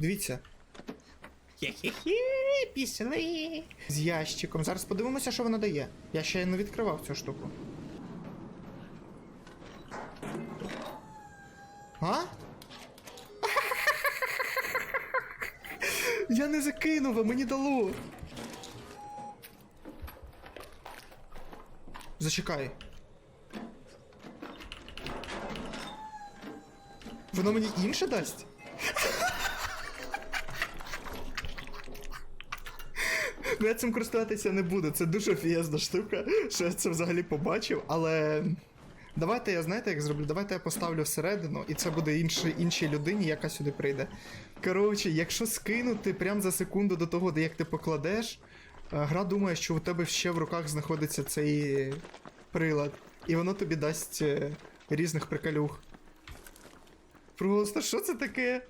Дивіться. Хе-хе-хе, пішли. З ящиком. Зараз подивимося, що вона дає. Я ще не відкривав цю штуку. А? Я не закинув, а мені дало. Зачекай. Воно мені інше дасть? Ну, я цим користуватися не буду. Це дуже офігезна штука, що я це взагалі побачив, але. Давайте я знаєте, як зроблю? Давайте я поставлю всередину, і це буде іншій, іншій людині, яка сюди прийде. Коротше, якщо скинути прямо за секунду до того, де як ти покладеш, е, гра думає, що у тебе ще в руках знаходиться цей прилад, і воно тобі дасть е, різних приколюх. Просто що це таке?